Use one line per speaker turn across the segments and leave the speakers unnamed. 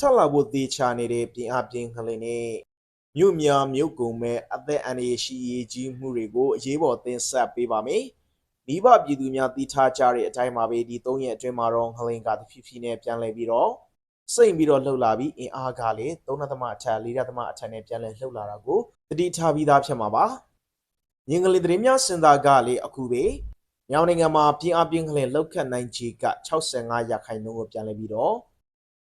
ဆက်လာဖို့သေချာနေတဲ့ပြင်အပြင်ခလင်းနဲ့မြို့များမြို့ကုံမဲ့အသက်အန္တရာယ်ရှိရေးကြီးမှုတွေကိုအရေးပေါ်သင်ဆက်ပေးပါမယ်။မိဘပြည်သူများသိထားကြတဲ့အတိုင်းပါပဲဒီ၃ရက်အတွင်းမှာတော့ခလင်းကတဖြည်းဖြည်းနဲ့ပြန်လည်ပြီးတော့စိတ်ပြီးတော့လှုပ်လာပြီးအင်အားကလည်း၃သမအထက်၄သမအထက်နဲ့ပြန်လည်လှုပ်လာတာကိုသတိထားပြီးသားဖြစ်မှာပါ။ငင်္ဂလီသတင်းများစင်တာကလည်းအခုပဲမြောင်နိုင်ငံမှာပြင်အပြင်ခလင်းလောက်ခတ်နိုင်ခြေက65ရာခိုင်နှုန်းကိုပြန်လည်ပြီးတော့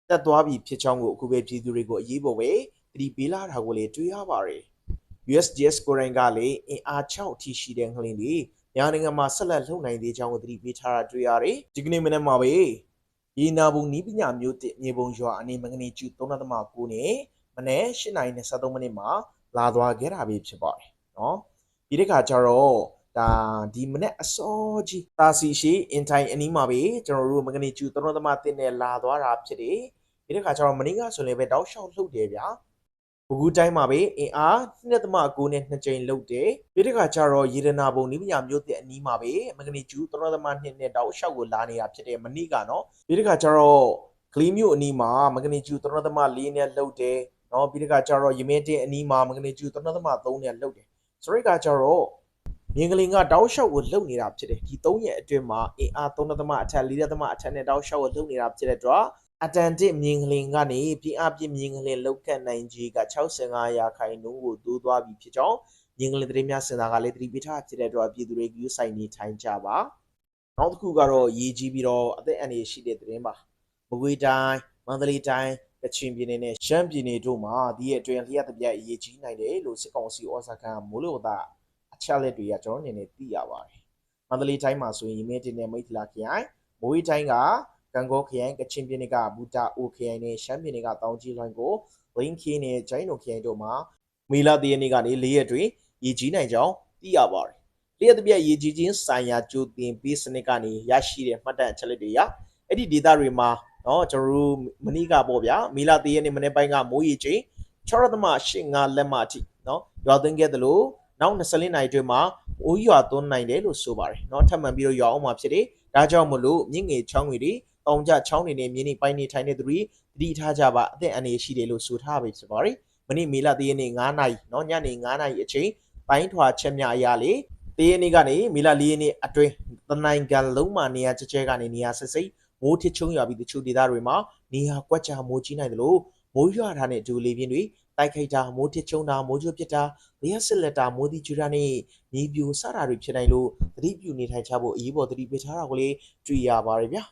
တက်သွားပြီဖြစ်ချောင်းကိုအခုပဲပြည်သူတွေကိုအရေးပေါ်ပဲတတိပေးလာတာကိုလည်းတွေ့ရပါတယ်။ USGS ကိုရိုင်းကလည်းအင်အား6အထိရှိတဲ့ငလင်းတွေညာနိုင်ငံမှာဆက်လက်လှုပ်နိုင်သေးကြောင်းကိုတတိပေးထားတာတွေ့ရတယ်။ဒီကနေ့မနေ့မှာပဲရေနာဘုံနီးပညာမျိုးတစ်မြေပုံရွာအနေမငနေကျူ3.9နဲ့မနေ့8:23မိနစ်မှာလာသွားခဲ့တာပဲဖြစ်ပါတယ်နော်။ဒီတစ်ခါကျတော့ ဒါဒီမနေ့အစောကြီးတာစီရှိအင်တိုင်းအနီးမှာပဲကျွန်တော်တို့မကနေကျူ3.1နဲ့လာသွားတာဖြစ်တယ်။ဒီတစ်ခါကျတော့မနေ့ကဆိုလည်းပဲတောက်လျှောက်လှုပ်တယ်ဗျာ။ဘကူတိုင်းမှာပဲအင်အား2.9နဲ့2ကြိမ်လှုပ်တယ်။ဒီတစ်ခါကျတော့ရေဒနာဘုံနိပညာမျိုးတဲ့အနီးမှာပဲမကနေကျူ3.2နဲ့တောက်လျှောက်ကိုလာနေတာဖြစ်တယ်မနေ့ကနော်။ဒီတစ်ခါကျတော့ကလေးမျိုးအနီးမှာမကနေကျူ3.4နဲ့လှုပ်တယ်။နော်ပြီးတစ်ခါကျတော့ရမင်းတင်အနီးမှာမကနေကျူ3.3နဲ့လှုပ်တယ်။ဆိုတော့ကကျတော့ မြင်းကလေးကတောက်လျှောက်ကိုလှုပ်နေတာဖြစ်တယ်ဒီ၃ရက်အတွင်းမှာအင်အား3သမအထက်4သမအထက်နဲ့တောက်လျှောက်ကိုလှုပ်နေတာဖြစ်တဲ့အတွက်အတန်တစ်မြင်းကလေးကနေပြင်းအပြင်းမြင်းကလေးလောက်ကတ်နိုင်ကြီးက65ရာခိုင်နှုန်းကိုတိုးသွားပြီဖြစ်ကြောင်းမြင်းကလေးသတင်းများစင်တာကလည်းသတိပေးထားဖြစ်တဲ့အတွက်ပြည်သူတွေယူဆိုင်နေထိုင်ကြပါနောက်တစ်ခုကတော့ရည်ကြီးပြီးတော့အသက်အန္တရာယ်ရှိတဲ့သတင်းပါမကွေးတိုင်းမန္တလေးတိုင်းကချင်ပြည်နယ်နဲ့ရှမ်းပြည်နယ်တို့မှာဒီရဲ့အတွင်းလျှက်တပြက်အရေးကြီးနိုင်တယ်လို့စစ်ကောင်စီဩဇာခံမိုးလေဝသအ ချက်လက်တွေကကျွန်တော်နေနေသိရပါတယ်။မန္တလေးတိုင်းမှာဆိုရင်ရင်းမြစ်တင်နဲ့မိထလာခရိုင်မိုးရီတိုင်းကကံကောခရိုင်ကချင်ပြည်နယ်ကဘူတာအိုခရိုင်နဲ့ရှမ်းပြည်နယ်ကတောင်ကြီးလိုင်းကိုဝင်းခင်းနဲ့ဂျိုင်းတို့ခရိုင်တို့မှာမေလတရနေ့ကနေ၄ရက်တွင်ရေကြီးနိုင်ကြောင်းသိရပါတယ်။လျှက်တပြက်ရေကြီးခြင်းဆိုင်ရာကြိုတင်ပေးစနစ်ကနေရရှိတဲ့မှတ်တမ်းအချက်လက်တွေရအဲ့ဒီဒေတာတွေမှာနော်ကျွန်တော်တို့မနေ့ကပေါ့ဗျာမေလတရနေ့မနေ့ပိုင်းကမိုးရေချိန်6.85လက်မှအထိနော်ရွာသွင်းခဲ့သလို နောက်24နိုင်အတွင်းမှာအိုးရွာသွန်းနိုင်တယ်လို့ဆိုပါတယ်เนาะထပ်မံပြီးတော့ရွာအောင်မှာဖြစ်တယ်ဒါကြောင့်မလို့မြင့်ငယ်ချောင်းတွေတွေတောင်ကြချောင်းတွေနဲ့မြင်းနေပိုင်းနေထိုင်နေသူတွေသတိထားကြပါအသက်အန္တရာယ်ရှိတယ်လို့ဆိုထားပဲဖြစ်ပါတယ်မနေ့မေလတရနေ့9နိုင်เนาะညနေ9နိုင်အချိန်ပိုင်းထွာချက်မြအရာလေတရနေ့ကနေမေလ4ရက်နေ့အတွင်းတနိုင်ငံလုံးမှာနေရာချဲချဲကနေနေရာစစ်စိတ်မိုးထချုံရွာပြီးတချို့ဒေသတွေမှာနေရာကွက်ကြမိုးကြီးနိုင်တယ်လို့ မိုးရွာထားတဲ့ဒူလေးပြင်းတွေတိုက်ခိုက်တာမိုးထချုံတာမိုးကြိုးပစ်တာလျှက်စစ်လက်တာမိုးတိကျူတာနဲ့မြေပြိုစတာတွေဖြစ်နိုင်လို့သတိပြုနေထိုင်ကြဖို့အရေးပေါ်သတိပေးထားတာကိုလည်းတွေ့ရပါတယ်ဗျာ